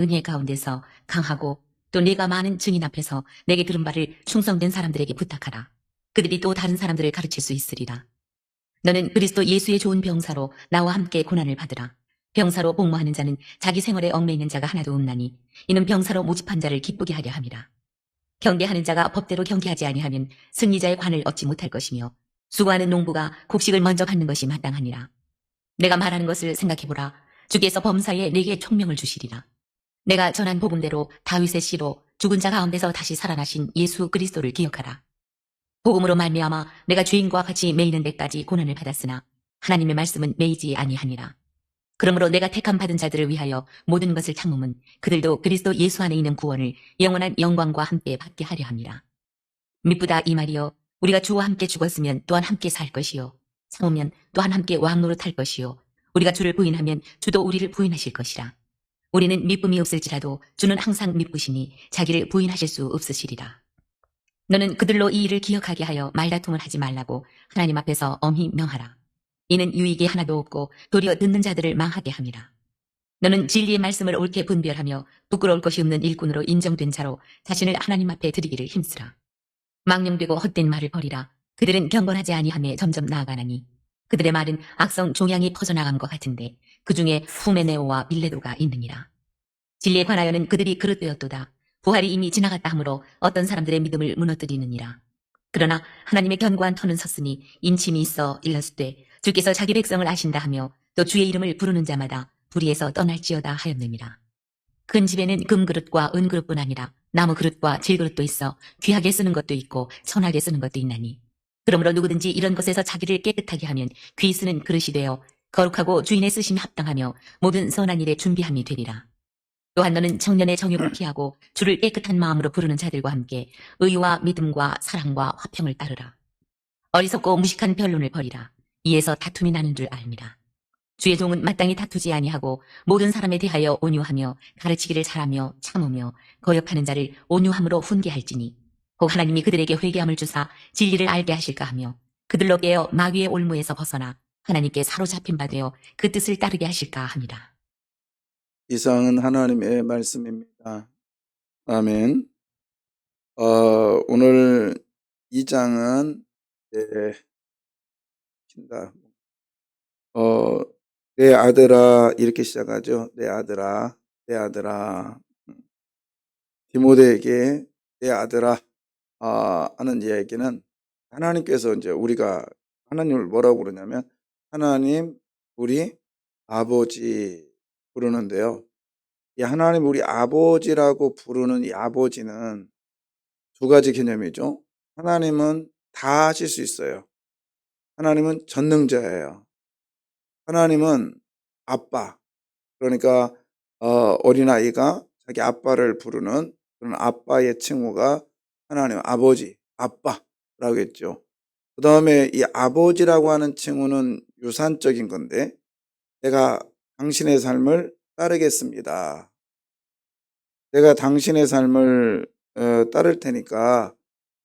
은혜 가운데서 강하고 또 네가 많은 증인 앞에서 내게 들은 바를 충성된 사람들에게 부탁하라. 그들이 또 다른 사람들을 가르칠 수 있으리라. 너는 그리스도 예수의 좋은 병사로 나와 함께 고난을 받으라. 병사로 복무하는 자는 자기 생활에 얽매이는 자가 하나도 없나니 이는 병사로 모집한 자를 기쁘게 하려 함이라. 경계하는 자가 법대로 경계하지 아니하면 승리자의 관을 얻지 못할 것이며 수고하는 농부가 곡식을 먼저 받는 것이 마땅하니라. 내가 말하는 것을 생각해보라. 주께서 범사에 내게 총명을 주시리라. 내가 전한 복음대로 다윗의 씨로 죽은 자 가운데서 다시 살아나신 예수 그리스도를 기억하라. 복음으로 말미암아 내가 주인과 같이 매이는 데까지 고난을 받았으나 하나님의 말씀은 매이지 아니하니라. 그러므로 내가 택함 받은 자들을 위하여 모든 것을 참음은 그들도 그리스도 예수 안에 있는 구원을 영원한 영광과 함께 받게 하려 함이라. 미쁘다 이 말이여 우리가 주와 함께 죽었으면 또한 함께 살 것이요 참으면 또한 함께 왕노릇 할 것이요 우리가 주를 부인하면 주도 우리를 부인하실 것이라. 우리는 미쁨이 없을지라도 주는 항상 미쁘시니 자기를 부인하실 수 없으시리라. 너는 그들로 이 일을 기억하게 하여 말다툼을 하지 말라고 하나님 앞에서 엄히 명하라. 이는 유익이 하나도 없고 도리어 듣는 자들을 망하게 함이라. 너는 진리의 말씀을 옳게 분별하며 부끄러울 것이 없는 일꾼으로 인정된 자로 자신을 하나님 앞에 드리기를 힘쓰라. 망령되고 헛된 말을 버리라. 그들은 경건하지 아니함에 점점 나아가나니 그들의 말은 악성 종양이 퍼져나간 것 같은데 그 중에 후메네오와 밀레도가 있느니라. 진리에 관하여는 그들이 그릇되었도다. 부활이 이미 지나갔다 하므로 어떤 사람들의 믿음을 무너뜨리느니라. 그러나 하나님의 견고한 터는 섰으니 인침이 있어 일렀을때 주께서 자기 백성을 아신다 하며 또 주의 이름을 부르는 자마다 불의에서 떠날지어다 하였느니라. 큰 집에는 금그릇과 은그릇뿐 아니라 나무 그릇과 질그릇도 있어 귀하게 쓰는 것도 있고 선하게 쓰는 것도 있나니 그러므로 누구든지 이런 것에서 자기를 깨끗하게 하면 귀 쓰는 그릇이 되어 거룩하고 주인의 쓰심이 합당하며 모든 선한 일에 준비함이 되리라. 또한 너는 청년의 정욕을 피하고 주를 깨끗한 마음으로 부르는 자들과 함께 의와 믿음과 사랑과 화평을 따르라. 어리석고 무식한 변론을 버리라. 이에서 다툼이 나는 줄 알미라. 주의 종은 마땅히 다투지 아니하고 모든 사람에 대하여 온유하며 가르치기를 잘하며 참으며 거역하는 자를 온유함으로 훈계할지니 혹 하나님이 그들에게 회개함을 주사 진리를 알게 하실까 하며 그들로 깨어 마귀의 올무에서 벗어나 하나님께 사로잡힌 바 되어 그 뜻을 따르게 하실까 합니다. 이상은 하나님의 말씀입니다. 아멘. 어, 오늘 이 장은 예, 킨다. 어, 내 아들아 이렇게 시작하죠. 내 아들아, 내 아들아. 디모데에게 내 아들아 아, 하는 이야기는 하나님께서 이제 우리가 하나님을 뭐라고 부르냐면 하나님 우리 아버지 부르는데요. 이 하나님 우리 아버지라고 부르는 이 아버지는 두 가지 개념이죠. 하나님은 다 하실 수 있어요. 하나님은 전능자예요. 하나님은 아빠. 그러니까 어, 어린아이가 자기 아빠를 부르는 그런 아빠의 칭호가 하나님 아버지, 아빠라고 했죠. 그 다음에 이 아버지라고 하는 칭호는 유산적인 건데 내가 당신의 삶을 따르겠습니다. 내가 당신의 삶을 어, 따를 테니까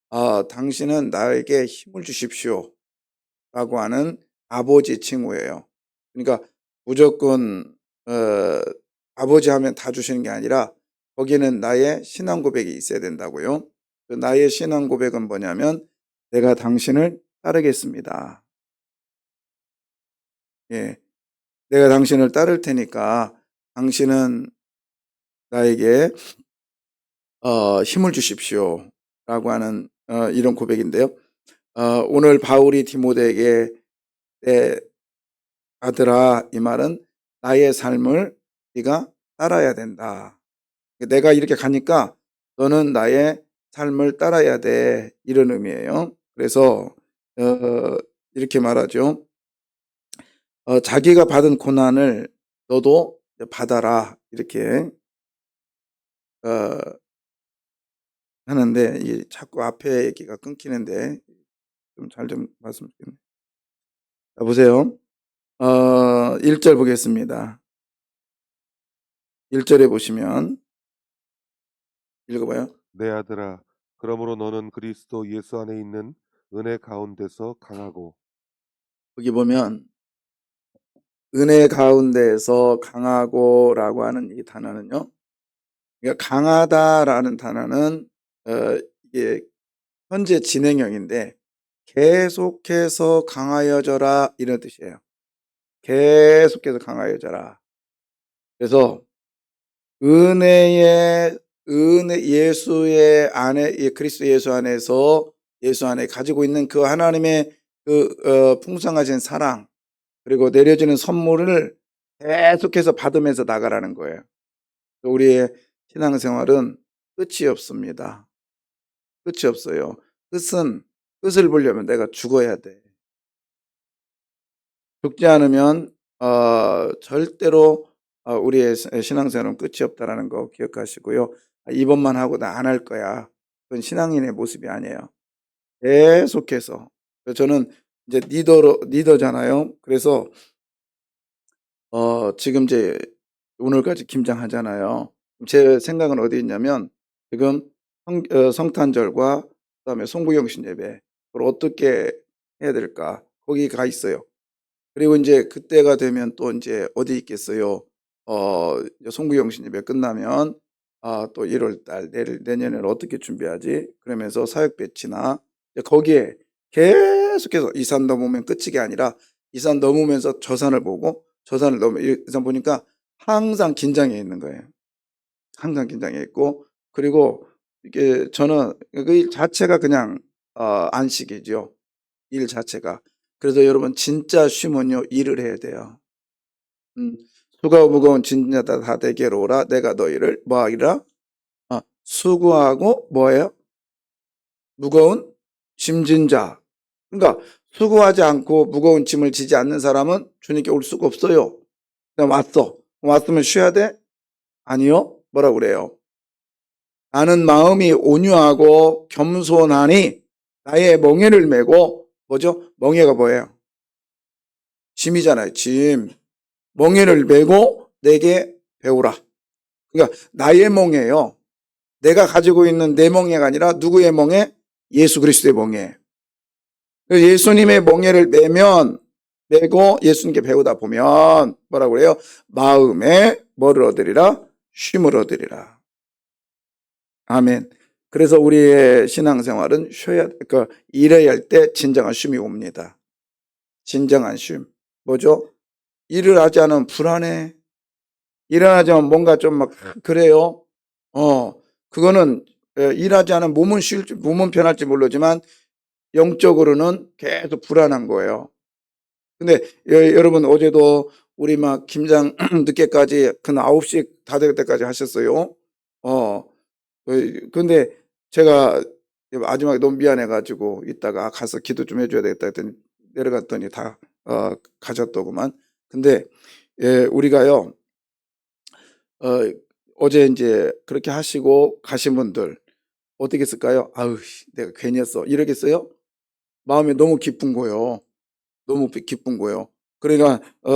어, 당신은 나에게 힘을 주십시오. 라고 하는 아버지 칭호예요. 그러니까 무조건 어, 아버지 하면 다 주시는 게 아니라 거기는 나의 신앙 고백이 있어야 된다고요. 그 나의 신앙 고백은 뭐냐면 내가 당신을 따르겠습니다. 예. 내가 당신을 따를 테니까 당신은 나에게 어, 힘을 주십시오. 라고 하는 어, 이런 고백인데요. 어, 오늘 바울이 디모데에게 내 아들아 이 말은 나의 삶을 네가 따라야 된다. 내가 이렇게 가니까 너는 나의 삶을 따라야 돼 이런 의미예요. 그래서 어, 이렇게 말하죠. 어, 자기가 받은 고난을 너도 받아라 이렇게 어, 하는데 이 자꾸 앞에 얘기가 끊기는데 좀 잘좀 봤으면 좋겠네요. 자, 보세요. 어, 1절 보겠습니다. 1절에 보시면 읽어봐요. 내 아들아, 그러므로 너는 그리스도 예수 안에 있는 은혜 가운데서 강하고 여기 보면 은혜 가운데에서 강하고라고 하는 이 단어는요. 그러니까 강하다라는 단어는 어, 이게 현재 진행형인데 계속해서 강하여져라 이런 뜻이에요. 계속해서 강하여져라. 그래서 은혜의 은혜 예수의 안에 예, 그리스도 예수 안에서 예수 안에 가지고 있는 그 하나님의 그 어, 풍성하신 사랑 그리고 내려지는 선물을 계속해서 받으면서 나가라는 거예요. 우리의 신앙생활은 끝이 없습니다. 끝이 없어요. 끝은 끝을 보려면 내가 죽어야 돼. 죽지 않으면 어, 절대로 어, 우리의 시- 신앙생활은 끝이 없다라는 거 기억하시고요. 아, 이번만 하고 나 안 할 거야. 그건 신앙인의 모습이 아니에요. 계속해서 저는 이제 리더로 리더잖아요. 그래서 어, 지금 이제 오늘까지 김장하잖아요. 제 생각은 어디 있냐면 지금 성, 어, 성탄절과 그다음에 송구영신 예배 그걸 어떻게 해야 될까 거기 가 있어요. 그리고 이제 그때가 되면 또 이제 어디 있겠어요? 어, 송구영신 예배 끝나면 아, 또 1월 달 내년에는 어떻게 준비하지? 그러면서 사역 배치나 거기에 계속 해서 이 산 넘으면 끝이 아니라 이 산 넘으면서 저 산을 보고 저 산을 넘으면 이산 보니까 항상 긴장해 있는 거예요. 항상 긴장해 있고 그리고 이게 저는 그 일 자체가 그냥 어, 안식이죠. 일 자체가. 그래서 여러분 진짜 쉼은요 일을 해야 돼요. 음, 수고하고 무거운 진자다 다 내게로 오라. 내가 너희를 뭐하기라? 아, 수고하고 뭐예요? 무거운 짐진 자. 그러니까 수고하지 않고 무거운 짐을 지지 않는 사람은 주님께 올 수가 없어요. 그냥 왔어. 왔으면 쉬어야 돼? 아니요. 뭐라 그래요? 나는 마음이 온유하고 겸손하니 나의 멍에를 메고 뭐죠? 멍에가 뭐예요? 짐이잖아요. 짐. 멍에를 메고 내게 배우라. 그러니까 나의 멍에요. 내가 가지고 있는 내 멍에가 아니라 누구의 멍에? 예수 그리스도의 멍에. 그래서 예수님의 멍에를 메면 메고 예수님께 배우다 보면 뭐라고 그래요? 마음에 뭐를 얻으리라? 쉼을 얻으리라. 아멘. 그래서 우리의 신앙생활은 쉬어야, 그, 일해야 할 때 진정한 쉼이 옵니다. 진정한 쉼. 뭐죠? 일을 하지 않으면 불안해. 일을 하지 않으면 뭔가 좀 막, 그래요. 어, 그거는, 에, 일하지 않으면 몸은 쉴, 몸은 편할지 모르지만, 영적으로는 계속 불안한 거예요. 근데 여, 여러분 어제도 우리 막 김장 늦게까지 그 9시 다 될 때까지 하셨어요. 어. 어, 근데 제가 마지막에 너무 미안해가지고 이따가 가서 기도 좀 해줘야 되겠다 했더니 내려갔더니 다 어, 가셨더구만. 근데 예, 우리가요 어, 어제 이제 그렇게 하시고 가신 분들 어떻게 했을까요? 아우 씨, 내가 괜히 했어 이러겠어요? 마음이 너무 기쁜 거요. 너무 기- 기쁜 거요. 그러니까 어,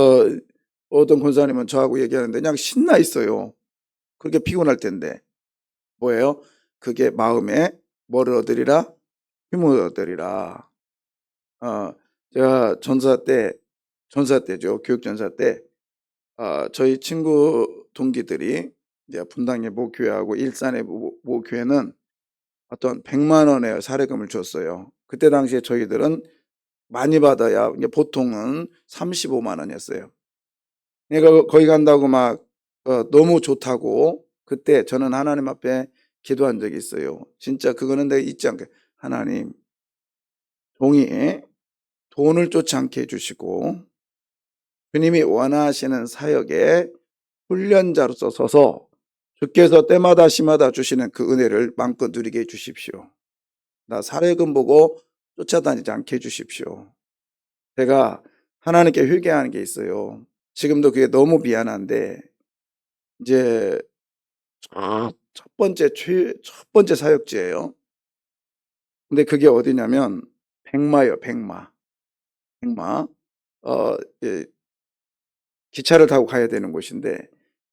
어떤 권사님은 저하고 얘기하는데 그냥 신나 있어요. 그렇게 피곤할 텐데 뭐예요? 그게 마음에 뭐를 얻으리라? 힘을 얻으리라. 어, 제가 전사 때, 전사 때죠. 교육 전사 때, 어, 저희 친구 동기들이 이제 분당의 모교회하고 일산의 모- 모교회는 어떤 100만 원의 사례금을 줬어요. 그때 당시에 저희들은 많이 받아야 보통은 35만 원이었어요. 그러니까 거기 간다고 막 어, 너무 좋다고 그때 저는 하나님 앞에 기도한 적이 있어요. 진짜 그거는 내가 잊지 않게 하나님 종이 돈을 쫓지 않게 해주시고 주님이 원하시는 사역에 훈련자로서 서서 주께서 때마다 시마다 주시는 그 은혜를 마음껏 누리게 해주십시오. 나 사례금 보고 쫓아다니지 않게 해주십시오. 제가 하나님께 회개하는 게 있어요. 지금도 그게 너무 미안한데 이제 첫, 첫 번째 최, 첫 번째 사역지예요. 근데 그게 어디냐면 백마요, 백마. 백마. 어, 예, 기차를 타고 가야 되는 곳인데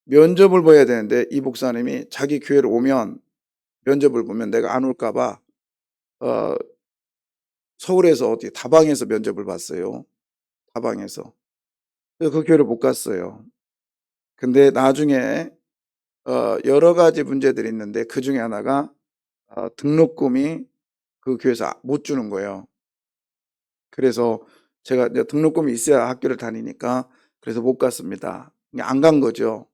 면접을 봐야 되는데 이 목사님이 자기 교회로 오면 면접을 보면 내가 안 올까봐 어, 서울에서 어디 다방에서 면접을 봤어요. 다방에서. 그 교회를 못 갔어요. 근데 나중에 어, 여러 가지 문제들이 있는데 그 중에 하나가 어, 등록금이 그 교회에서 못 주는 거예요. 그래서 제가 등록금이 있어야 학교를 다니니까 그래서 못 갔습니다. 안 간 거죠.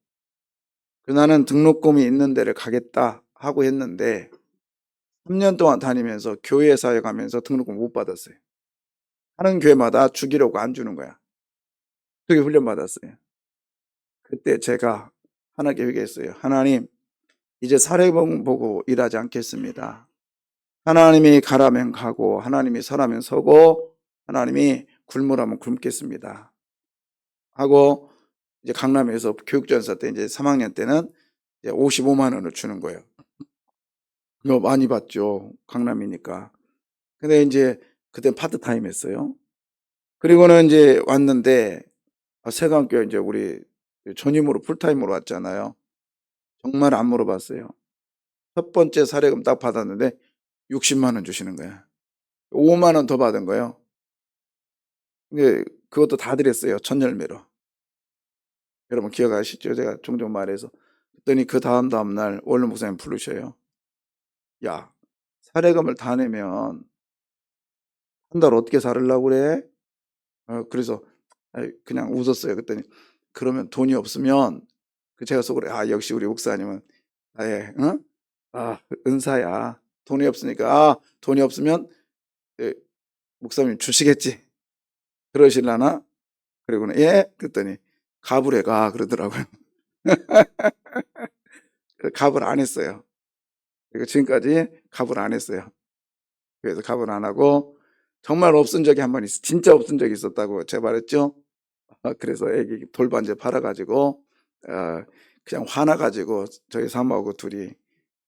그래서 나는 등록금이 있는 데를 가겠다 하고 했는데 3년 동안 다니면서 교회 사역하면서 등록금 못 받았어요. 하는 교회마다 주기라고 안 주는 거야. 그게 훈련 받았어요. 그때 제가 하나님께 회개했어요. 하나님, 이제 사례봉 보고 일하지 않겠습니다. 하나님이 가라면 가고, 하나님이 서라면 서고, 하나님이 굶으라면 굶겠습니다. 하고, 이제 강남에서 교육전사 때 이제 3학년 때는 이제 55만 원을 주는 거예요. 이거 많이 받죠. 강남이니까. 근데 이제 그때 파트타임 했어요. 그리고는 이제 왔는데, 아, 세강교회 이제 우리 전임으로 풀타임으로 왔잖아요. 정말 안 물어봤어요. 첫 번째 사례금 딱 받았는데 60만 원 주시는 거야. 5만 원 더 받은 거예요. 근데 그것도 다 드렸어요. 천열매로. 여러분 기억하시죠? 제가 종종 말해서. 그랬더니 그 다음 다음 날 원로 목사님 부르셔요. 야, 사례금을 다 내면 한 달 어떻게 살으려고 그래? 어, 그래서 그냥 웃었어요. 그랬더니 그러면 돈이 없으면 그 제가 속으로 아 역시 우리 목사님은 아예 응? 아 은사야 돈이 없으니까 아 돈이 없으면 예, 목사님 주시겠지 그러실라나 그리고는 예 그랬더니 갑을 해가 그러더라고요. 갑을 안 했어요. 그리고 지금까지 갑을 안 했어요. 그래서 갑을 안 하고 정말 없은 적이 한 번 있어 진짜 없은 적이 있었다고 제가 말했죠? 아, 그래서 애기 돌반지 팔아가지고 어, 그냥 화나가지고 저희 사모하고 둘이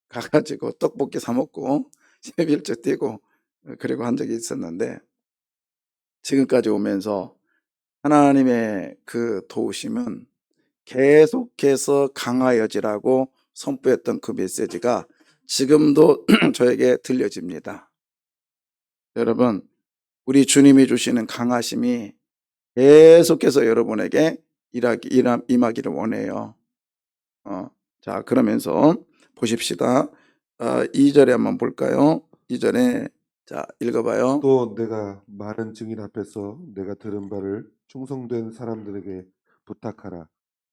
가가지고 떡볶이 사 먹고 세빌째 뛰고 어, 그리고 한 적이 있었는데 지금까지 오면서 하나님의 그 도우심은 계속해서 강하여지라고 선포했던 그 메시지가 지금도 저에게 들려집니다. 여러분, 우리 주님이 주시는 강하심이 계속해서 여러분에게 일하기, 임하기를 원해요. 어, 자, 그러면서 보십시다. 어, 2절에 한번 볼까요? 2절에, 자, 읽어봐요. 또 내가 많은 증인 앞에서 내가 들은 바를 충성된 사람들에게 부탁하라.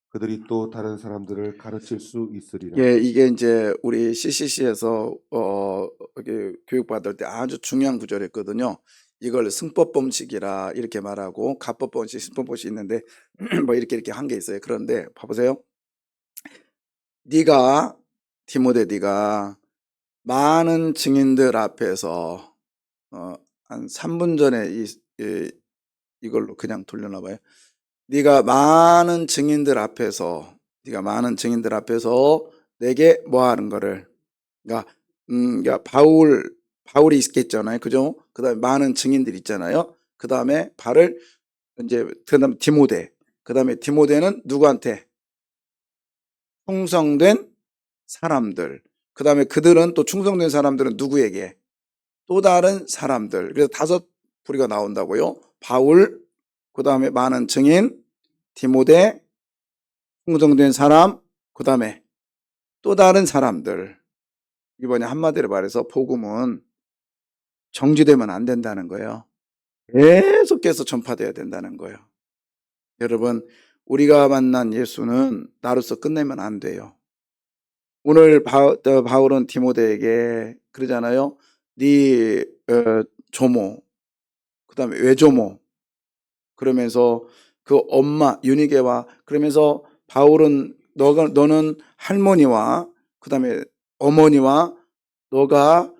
그들이 또 다른 사람들을 가르칠 수 있으리라. 예, 이게 이제 우리 CCC에서, 어, 이렇게 교육받을 때 아주 중요한 구절이었거든요. 이걸 승법 범칙이라 이렇게 말하고 가법 범칙, 승법 범칙이 있는데 뭐 이렇게 이렇게 한 게 있어요. 그런데 봐보세요. 네가 디모데 네가 많은 증인들 앞에서 어, 한 3분 전에 이, 이 이걸로 그냥 돌려놔 봐요. 네가 많은 증인들 앞에서 네가 많은 증인들 앞에서 내게 뭐 하는 거를 그러니까 음 그러니까 바울 바울이 있겠잖아요. 그죠? 그다음에 많은 증인들 있잖아요. 그다음에 발을 이제 그다음에 디모데. 그다음에 디모데는 누구한테? 충성된 사람들. 그다음에 그들은 또 충성된 사람들은 누구에게? 또 다른 사람들. 그래서 다섯 부리가 나온다고요. 바울, 그 다음에 많은 증인, 디모데, 충성된 사람, 그 다음에 또 다른 사람들. 이번에 한마디로 말해서 복음은 정지되면 안 된다는 거예요. 계속해서 전파돼야 된다는 거예요. 여러분, 우리가 만난 예수는 나로서 끝내면 안 돼요. 오늘 바, 어, 바울은 디모데에게 그러잖아요. 네 어, 조모, 그다음에 외조모, 그러면서 그 엄마 유니게와 그러면서 바울은 너가 너는 할머니와 그다음에 어머니와 너가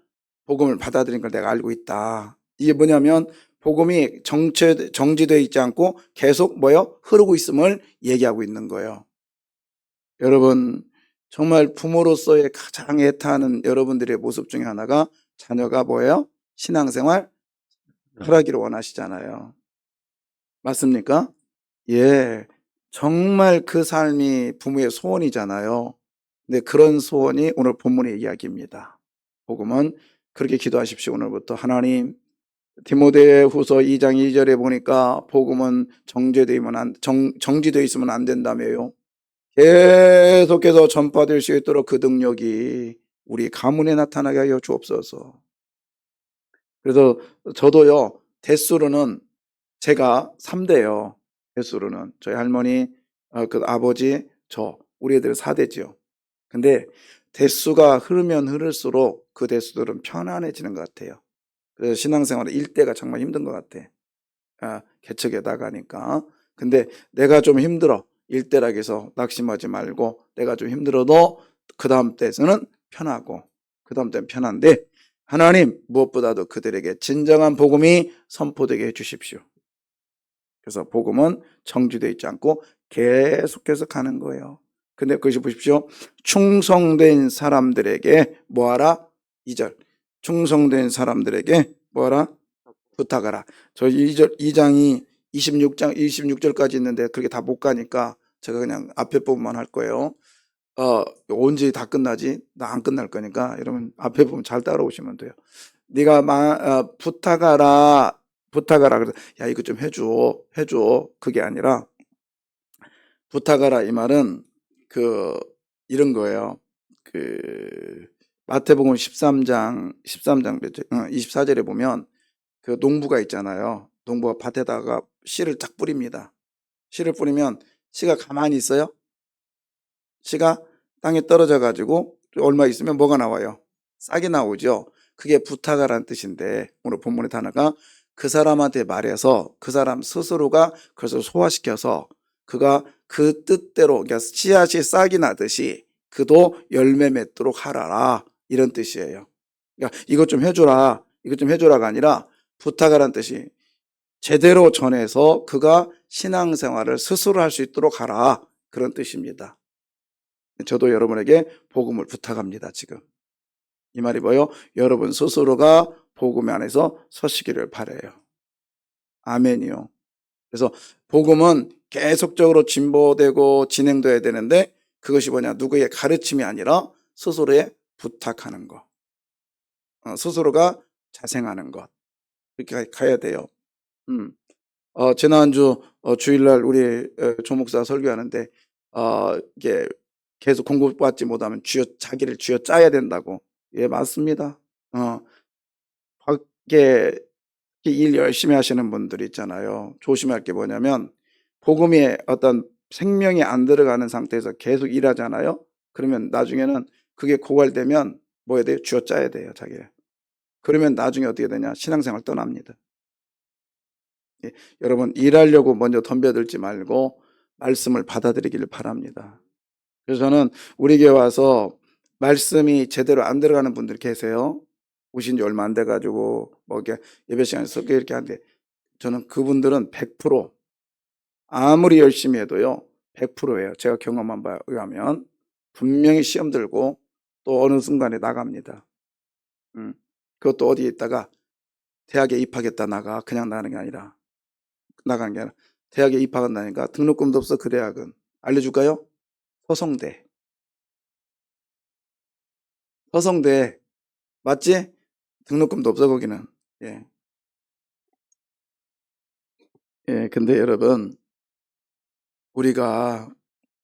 복음을 받아들인 걸 내가 알고 있다. 이게 뭐냐면 복음이 정체 정지되어 있지 않고 계속 뭐요 흐르고 있음을 얘기하고 있는 거예요. 여러분 정말 부모로서의 가장 애타하는 여러분들의 모습 중에 하나가 자녀가 뭐예요? 신앙생활 하라기를 원하시잖아요. 맞습니까? 예. 정말 그 삶이 부모의 소원이잖아요. 근데 그런 소원이 오늘 본문의 이야기입니다. 복음은 그렇게 기도하십시오. 오늘부터 하나님 디모데 후서 2장 2절에 보니까 복음은 정제되면 안, 정, 정지되어 있으면 안 된다며요. 계속해서 전파될 수 있도록 그 능력이 우리 가문에 나타나게 하여 주옵소서. 그래서 저도요, 대수로는 제가 3대요. 대수로는. 저희 할머니, 어, 그 아버지, 저, 우리 애들 4대지요. 근데 대수가 흐르면 흐를수록 그 대수들은 편안해지는 것 같아요. 그래서 신앙생활 일대가 정말 힘든 것 같아. 아, 개척에 나가니까. 근데 내가 좀 힘들어. 일대라고 해서 낙심하지 말고 내가 좀 힘들어도 그 다음 때에서는 편하고 그 다음 때는 편한데 하나님 무엇보다도 그들에게 진정한 복음이 선포되게 해주십시오. 그래서 복음은 정지되어 있지 않고 계속해서 가는 거예요. 근데 그것이 보십시오. 충성된 사람들에게 뭐하라? 2절. 충성된 사람들에게 뭐하라? 부탁하라. 저 2절, 2장이 26장, 26절까지 있는데 그렇게 다 못 가니까 제가 그냥 앞에 부분만 할 거예요. 어, 언제 다 끝나지? 나 안 끝날 거니까 여러분 앞에 부분 잘 따라오시면 돼요. 네가 마, 어, 부탁하라, 부탁하라. 그래서 야 이거 좀 해줘, 해줘. 그게 아니라 부탁하라 이 말은 그 이런 거예요. 그 마태복음 13장 13장 몇 절? 어, 24절에 보면 그 농부가 있잖아요. 농부가 밭에다가 씨를 딱 뿌립니다. 씨를 뿌리면 씨가 가만히 있어요. 씨가 땅에 떨어져 가지고 얼마 있으면 뭐가 나와요? 싹이 나오죠. 그게 부탁하라는 뜻인데 오늘 본문의 단어가 그 사람한테 말해서 그 사람 스스로가 그것을 소화시켜서 그가 그 뜻대로 그러니까 씨앗이 싹이 나듯이 그도 열매 맺도록 하라라 이런 뜻이에요. 그러니까 이것 좀 해줘라 이것 좀 해줘라가 아니라 부탁하라는 뜻이 제대로 전해서 그가 신앙생활을 스스로 할 수 있도록 하라 그런 뜻입니다. 저도 여러분에게 복음을 부탁합니다. 지금 이 말이 뭐요? 여러분 스스로가 복음 안에서 서시기를 바래요. 아멘이요. 그래서 복음은 계속적으로 진보되고 진행돼야 되는데 그것이 뭐냐? 누구의 가르침이 아니라 스스로의 부탁하는 것. 어, 스스로가 자생하는 것. 이렇게 가야 돼요. 음. 어, 지난주 어, 주일날 우리 어, 조목사 설교하는데 어, 이게 계속 공급받지 못하면 쥐어 자기를 쥐어 짜야 된다고. 예, 맞습니다. 어, 밖에 일 열심히 하시는 분들 있잖아요. 조심할 게 뭐냐면 복음에 어떤 생명이 안 들어가는 상태에서 계속 일하잖아요. 그러면 나중에는 그게 고갈되면 뭐 해야 돼요? 쥐어 짜야 돼요, 자기를. 그러면 나중에 어떻게 되냐? 신앙생활 떠납니다. 예, 여러분 일하려고 먼저 덤벼들지 말고 말씀을 받아들이기를 바랍니다. 그래서 저는 우리 교회 와서 말씀이 제대로 안 들어가는 분들 계세요. 오신 지 얼마 안 돼가지고 뭐 이렇게 예배 시간에 설교 이렇게 하는데 저는 그분들은 100% 아무리 열심히 해도요 100%예요. 제가 경험한 바에 의하면 분명히 시험 들고 또 어느 순간에 나갑니다. 음, 그것도 어디에 있다가 대학에 입학했다 나가 그냥 나가는 게 아니라 나가는 게 아니라 대학에 입학한다니까 등록금도 없어 그 대학은 알려줄까요? 서성대 서성대 맞지? 등록금도 없어 거기는 예. 예, 근데 여러분 우리가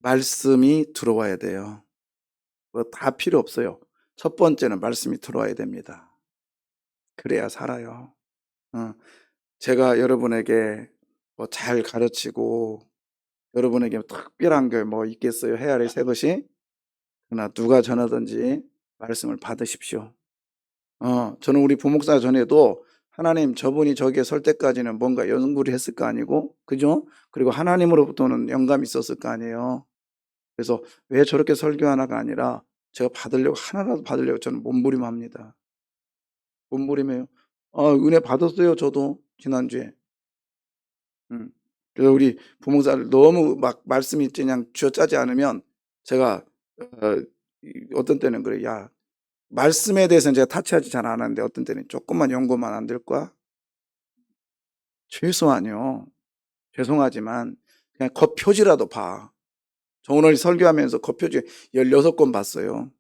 말씀이 들어와야 돼요. 뭐 다 필요 없어요. 첫 번째는 말씀이 들어와야 됩니다. 그래야 살아요. 어, 제가 여러분에게 뭐 잘 가르치고 여러분에게 특별한 게 뭐 있겠어요? 헤아릴 새 것이? 그러나 누가 전하든지 말씀을 받으십시오. 어, 저는 우리 부목사 전에도 하나님 저분이 저기에 설 때까지는 뭔가 연구를 했을 거 아니고, 그죠? 그리고 하나님으로부터는 영감이 있었을 거 아니에요. 그래서 왜 저렇게 설교하나가 아니라 제가 받으려고, 하나라도 받으려고 저는 몸부림합니다. 몸부림해요. 어, 은혜 받았어요, 저도, 지난주에. 음. 그래서 우리 부목사를 너무 막 말씀이 그냥 쥐어짜지 않으면 제가, 어, 이- 어떤 때는 그래, 야, 말씀에 대해서는 제가 타치하지 잘 안 하는데 어떤 때는 조금만 연구만 안 될 거야? 최소한요. 죄송하지만 그냥 겉표지라도 봐. 저 오늘 설교하면서 겉표지 16권 봤어요.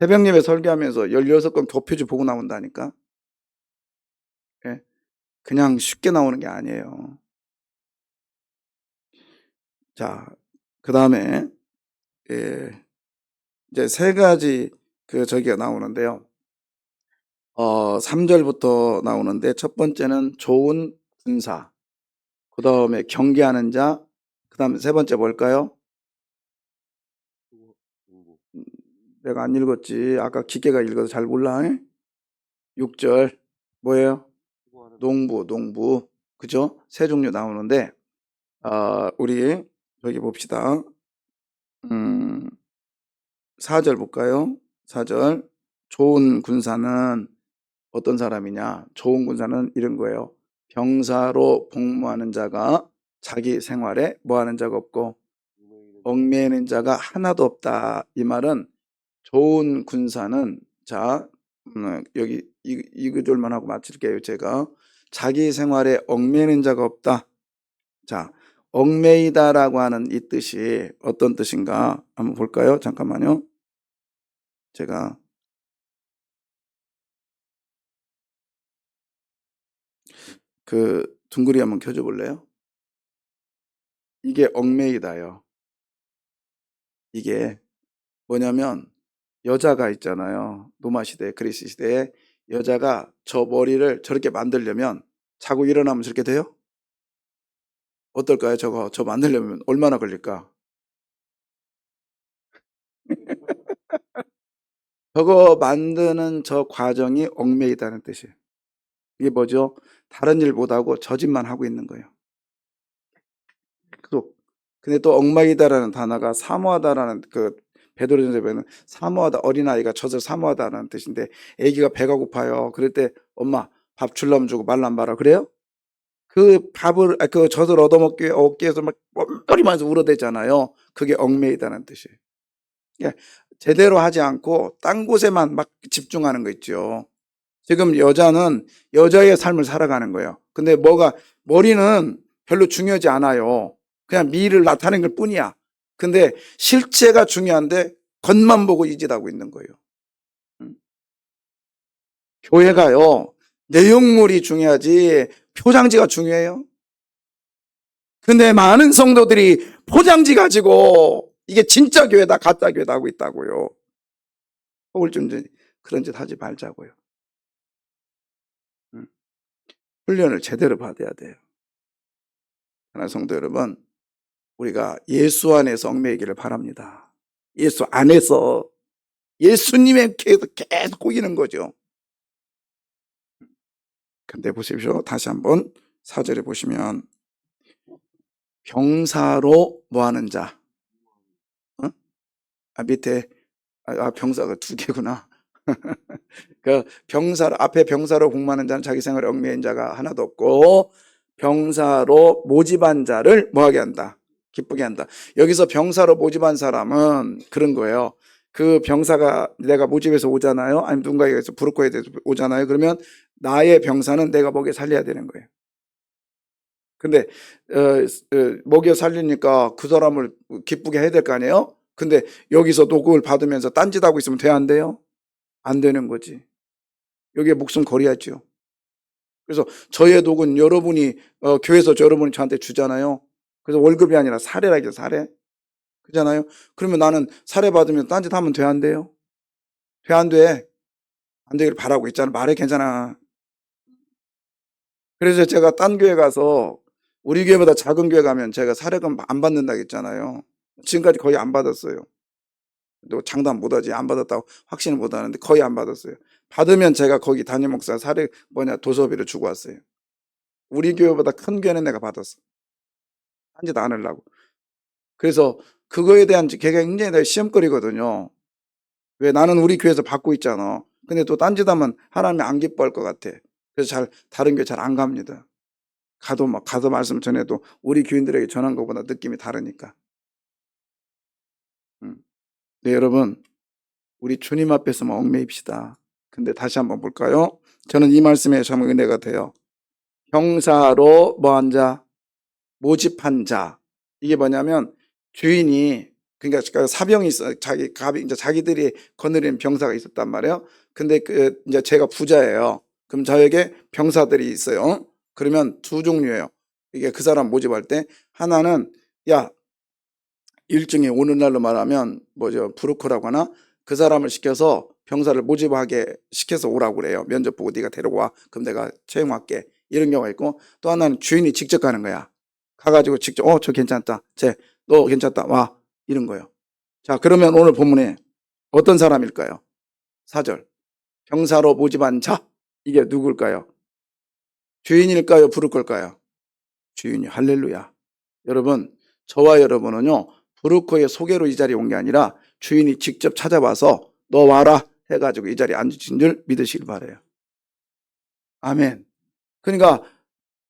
새벽 예배 설교하면서 16권 겉표지 보고 나온다니까. 예. 그냥 쉽게 나오는 게 아니에요. 자, 그 다음에, 예, 이제 세 가지 그 저기가 나오는데요. 어, 3절부터 나오는데 첫 번째는 좋은 군사. 그 다음에 경계하는 자. 그 다음에 세 번째 뭘까요? 공부. 내가 안 읽었지. 아까 기계가 읽어서 잘 몰라. 6절. 뭐예요? 농부, 농부. 그죠? 세 종류 나오는데, 아, 우리 여기 봅시다. 음, 4절 볼까요? 4절. 좋은 군사는 어떤 사람이냐? 좋은 군사는 이런 거예요. 병사로 복무하는 자가 자기 생활에 뭐 하는 자가 없고, 얽매이는 자가 하나도 없다. 이 말은 좋은 군사는 자 음, 여기 이, 이 구절만 하고 마칠게요. 제가 자기 생활에 얽매이는 자가 없다. 자 얽매이다라고 하는 이 뜻이 어떤 뜻인가 한번 볼까요? 잠깐만요. 제가 그 둥그리 한번 켜줘 볼래요? 이게 얽매이다요. 이게 뭐냐면 여자가 있잖아요. 노마 시대, 그리스 시대에 여자가 저 머리를 저렇게 만들려면 자고 일어나면 저렇게 돼요? 어떨까요? 저거 저 만들려면 얼마나 걸릴까? 저거 만드는 저 과정이 얽매이다는 뜻이에요. 이게 뭐죠? 다른 일 못하고 저 짓만 하고 있는 거예요. 또 근데 또 엉망이다라는 단어가 사모하다라는 그 베드로전서에 보면 사모하다 어린아이가 젖을 사모하다라는 뜻인데 아기가 배가 고파요. 그럴 때 엄마 밥 줄라면 주고 말란 말아 그래요? 그 밥을 아, 그 젖을 얻어먹기 어깨에서 막 뻘뻘이면서 울어대잖아요. 그게 얽매이다는 뜻이에요. 예, 제대로 하지 않고 딴 곳에만 막 집중하는 거 있죠. 지금 여자는 여자의 삶을 살아가는 거예요. 근데 뭐가 머리는 별로 중요하지 않아요. 그냥 미를 나타내는 것 뿐이야. 근데 실체가 중요한데 겉만 보고 이 짓하고 있는 거예요. 음. 교회가요, 내용물이 중요하지 표장지가 중요해요. 근데 많은 성도들이 포장지 가지고 이게 진짜 교회다, 가짜 교회다 하고 있다고요. 이제 그런 짓 하지 말자고요. 음. 훈련을 제대로 받아야 돼요. 하나 성도 여러분, 우리가 예수 안에서 얽매이기를 바랍니다. 예수 안에서 예수님의 계속 계속 꼬이는 거죠. 근데 보십시오. 다시 한번 사절에 보시면 병사로 뭐 하는 자. 어? 아 밑에 아, 아, 병사가 두 개구나. 그 병사 앞에 병사로 복무하는 자는 자기 생활에 얽매인 자가 하나도 없고 병사로 모집한 자를 뭐하게 한다. 기쁘게 한다. 여기서 병사로 모집한 사람은 그런 거예요. 그 병사가 내가 모집해서 오잖아요. 아니면 누군가에게서 부르코에 대해서 오잖아요. 그러면 나의 병사는 내가 먹여 살려야 되는 거예요. 근데 어, 어, 먹여 살리니까 그 사람을 기쁘게 해야 될 거 아니에요? 근데 여기서 녹음을 받으면서 딴짓하고 있으면 돼 안 돼요? 안 되는 거지. 여기에 목숨 걸어야죠. 그래서 저의 독은 여러분이 어, 교회에서 여러분이 저한테 주잖아요. 그래서 월급이 아니라 사례라 이죠 사례. 그잖아요. 그러면 나는 사례 받으면 딴짓 하면 돼 안 돼요? 돼 안 돼? 안 되길 바라고 있잖아. 말해 괜찮아. 그래서 제가 딴 교회 가서 우리 교회보다 작은 교회 가면 제가 사례금 안 받는다고 했잖아요. 지금까지 거의 안 받았어요. 또 장담 못하지 안 받았다고 확신을 못하는데 거의 안 받았어요. 받으면 제가 거기 담임 목사 사례 뭐냐 도서비를 주고 왔어요. 우리 교회보다 큰 교회는 내가 받았어. 한짓 안 하려고. 그래서 그거에 대한 굉장히 내 시험거리거든요. 왜 나는 우리 교회에서 받고 있잖아. 근데 또 딴짓하면 하나님이 안 기뻐할 것 같아. 그래서 잘 다른 교회 잘 안 갑니다. 가도 막 가서 말씀 전해도 우리 교인들에게 전한 것보다 느낌이 다르니까. 음. 네 여러분 우리 주님 앞에서만 얽매입시다. 근데 다시 한번 볼까요? 저는 이 말씀에 참 은혜가 돼요. 형사로 뭐한 자, 모집한 자. 이게 뭐냐면 주인이 그러니까 그 사병이 있어 자기 가비 이제 자기들이 거느린 병사가 있었단 말이에요. 근데 그 이제 제가 부자예요. 그럼 저에게 병사들이 있어요. 그러면 두 종류예요. 이게 그 사람 모집할 때 하나는 야 일종의 오늘날로 말하면 뭐죠 브로커라고 하나 그 사람을 시켜서 병사를 모집하게 시켜서 오라고 그래요. 면접 보고 네가 데려와. 그럼 내가 채용할게. 이런 경우가 있고 또 하나는 주인이 직접 가는 거야. 가가지고 직접 어 저 괜찮다. 쟤 너 괜찮다. 와 이런 거요. 자 그러면 오늘 본문에 어떤 사람일까요? 사절 병사로 모집한 자 이게 누굴까요? 주인일까요? 부를 걸까요? 주인이 할렐루야. 여러분 저와 여러분은요 브루커의 소개로 이 자리에 온 게 아니라 주인이 직접 찾아와서 너 와라 해가지고 이 자리에 앉으신 줄 믿으시길 바래요. 아멘. 그러니까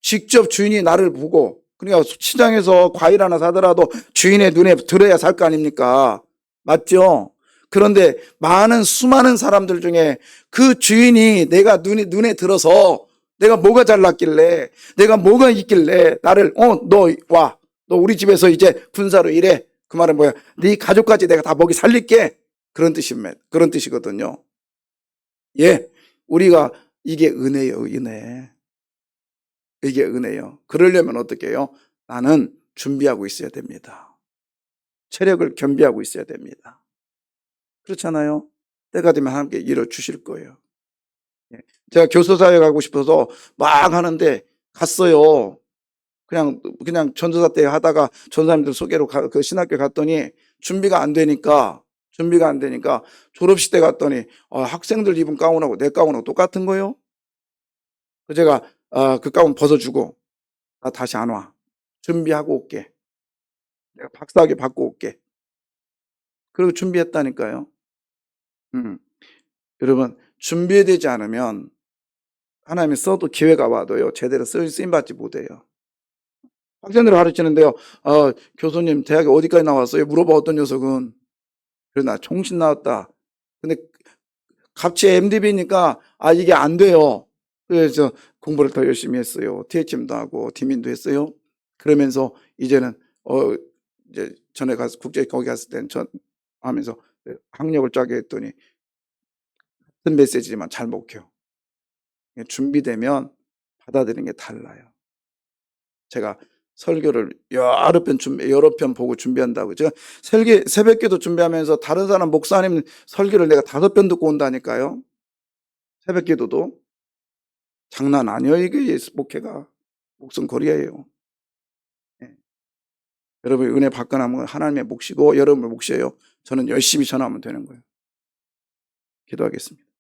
직접 주인이 나를 보고 그러니까 시장에서 과일 하나 사더라도 주인의 눈에 들어야 살 거 아닙니까? 맞죠? 그런데 많은 수많은 사람들 중에 그 주인이 내가 눈에 눈에 들어서 내가 뭐가 잘났길래 내가 뭐가 있길래 나를 어 너 와. 너 우리 집에서 이제 군사로 일해. 그 말은 뭐야? 네 가족까지 내가 다 먹이 살릴게. 그런 뜻이면 그런 뜻이거든요. 예 우리가 이게 은혜요 은혜 이게 은혜요 그러려면 어떻게 해요 나는 준비하고 있어야 됩니다 체력을 겸비하고 있어야 됩니다 그렇잖아요 때가 되면 함께 이뤄 주실 거예요 예. 제가 교수사회 가고 싶어서 막 하는데 갔어요. 그냥 그냥 전도사 때 하다가 전사님들 소개로 가- 그 신학교 갔더니 준비가 안 되니까 준비가 안 되니까 졸업식 때 갔더니 아, 학생들 입은 가운하고 내 가운하고 똑같은 거요. 그 제가 아, 그 가운 벗어주고 나 다시 안 와. 준비하고 올게. 내가 박사학위 받고 올게. 그리고 준비했다니까요. 음. 여러분 준비되지 않으면 하나님이 써도 기회가 와도요 제대로 쓰- 쓰임받지 못해요. 학생들을 가르치는데요. 어, 교수님 대학에 어디까지 나왔어요? 물어봐 어떤 녀석은. 그래 나 총신 나왔다. 근데 갑자기 MDB니까 아 이게 안 돼요. 그래서 공부를 더 열심히 했어요. THM도 하고 디민도 했어요. 그러면서 이제는 어 이제 전에 가서 국제 거기 갔을 땐 전 하면서 학력을 짜게 했더니 같은 메시지지만 잘 먹혀요. 준비되면 받아들이는 게 달라요. 제가 설교를 여러 편 준비, 여러 편 보고 준비한다고. 제가 설계, 새벽기도 준비하면서 다른 사람 목사님 설교를 내가 다섯 편 듣고 온다니까요. 새벽기도도. 장난 아니에요, 이게 목회가. 목숨 거리예요. 예. 여러분, 은혜 받거나 하나님의 몫이고, 여러분의 몫이에요. 저는 열심히 전하면 되는 거예요. 기도하겠습니다.